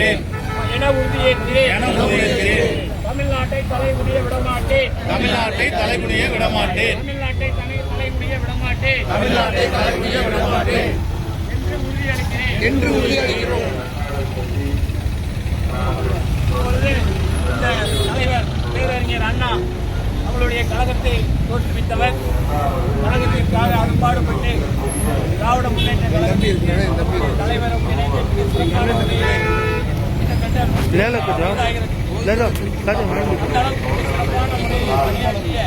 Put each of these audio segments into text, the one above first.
மாட்டேன். என உறுதியேற்கிறேன் என உறுதியேற்கிறேன். தமிழ்நாட்டை தலைமுடிய விடமாட்டேன். தமிழ்நாட்டை தலைகுனிய விடமாட்டேன். தமிழ்நாட்டை தலை தலைமுடிய விடமாட்டேன். தமிழ்நாட்டை தலைகுனிய விடமாட்டேன். என்று உறுதியளிக்கிறேன். என்று உறுதியளிக்கிறோம். தலைவர் பேரறிஞர் அண்ணா அவர்களுடைய கழகத்தை தோற்றுவித்தவர். கழகத்திற்காக அரும்பாடுபட்டு திராவிட முன்னேற்ற கழகத்தின் தலைவரும் இணைந்து பணியாற்றிய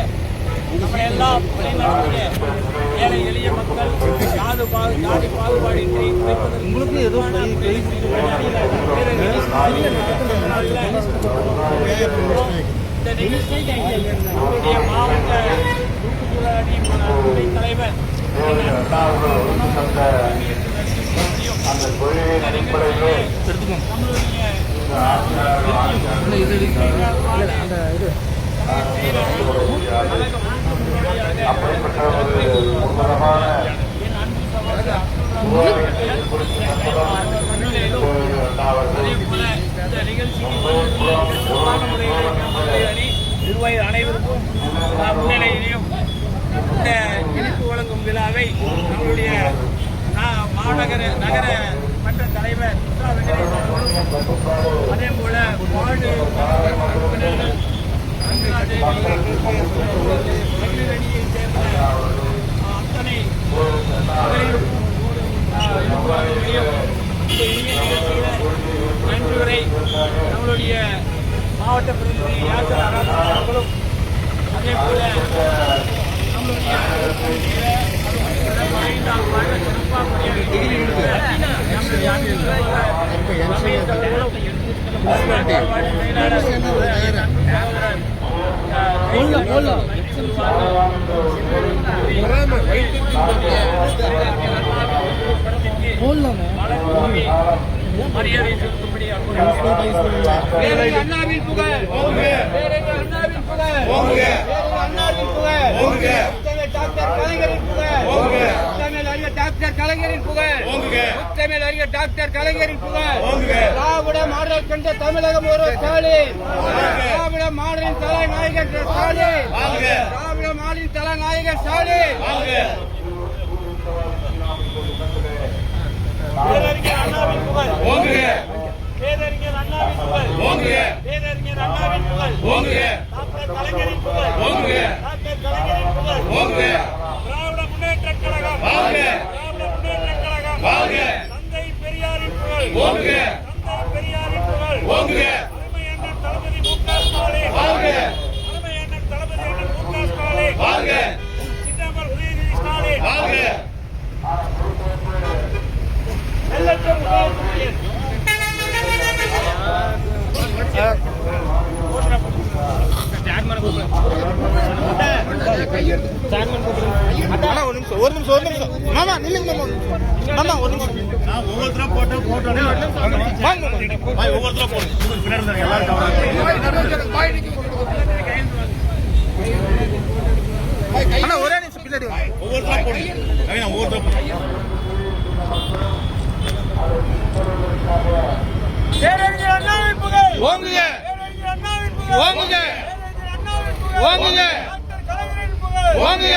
நம்மளை எல்லாம் வழிநடத்திய ஏழை எளிய மக்கள் ஜாதி பாகு ஜாதி பாகுபாடின்றி உங்களுக்கு ஏதோ இந்த நிகழ்ச்சி நம்முடைய மாவட்ட தூத்துக்குடி அணி துணைத் தலைவர். இந்த நிகழ்ச்சிக்கு சிறப்பான முறையில் நிர்வாகிகள் அனைவருக்கும் முன்னிலையிலையும் இந்த இனிப்பு வழங்கும் விழாவை நம்மளுடைய மாநகர நகர மன்ற தலைவர் உஷா வெங்கடேசன் அதே போல வார்டு உறுப்பினர்கள் ரங்கனா சேர்ந்த அத்தனை மகளிருக்கும் இன்று வரை நம்மளுடைய மாவட்ட பிரதிநிதி யாசர் அவர்களும் அதே போல நம்மளுடைய ஐந்தாம் சிறப்பாக நம்முடைய அன்பு சகோதரர் ரமேஷ் அவர்களும் வார்டு செயலாளர் என் அன்பு சகோதரர், ஆஹ், நன்றி சொல்வார்கள். மரியாதை செலுத்தும்படி பேரறிஞர் அண்ணாவின் புகழ் பேரறிஞர் அண்ணாவின் புகழ் பேரறிஞர் அண்ணாவின் புகழ் முத்தமிழ் டாக்டர் கலைஞரின் புகழ் முத்தமிழ் அறிஞர் டாக்டர் கலைஞரின் புகழ். முத்தமிழ் அறிஞர் டாக்டர் கலைஞரின் புகழ். திராவிட மாடல் கண்ட தமிழகம் ஒரு ஸ்டாலின். திராவிட மாடலின் தலைநாயகன் ஸ்டாலின். திராவிட மாடலின் தலைநாயகன் ஸ்டாலின். பேரறிஞர் அண்ணாவின் புகழ். பேரறிஞர் அண்ணாவின் புகழ். பேரறிஞர் அண்ணாவின் புகழ். டாக்டர் கலைஞரின் புகழ். டாக்டர் கலைஞரின் புகழ் திராவிட முன்னேற்ற கழகம் திராவிட முன்னேற்ற கழகம் தந்தை பெரியாரின் புகழ் தந்தை பெரியாரின் அண்ணன் தளபதி மு க ஸ்டாலின் அருமை அண்ணன் தளபதி அண்ணன் மு க ஸ்டாலின் சின்னமல் உதயநிதி ஸ்டாலின் எல்லற்ற முதலமைச்சர் ஒரு நிமிஷம் ஒரு நிமிஷம் ஒரு நிமிஷம். மாமா நில்லுங்க மாமா மாமா ஒரு நிமிஷம். நான் ஒவ்வொருத்தரா போட்டு போட்டோ பின்னாடி எல்லாரும் அண்ணா ஒரே நிமிஷம் பின்னாடி ஓங்குங்க. ஓங்குங்க. ஓங்குங்க. ஓங்குங்க.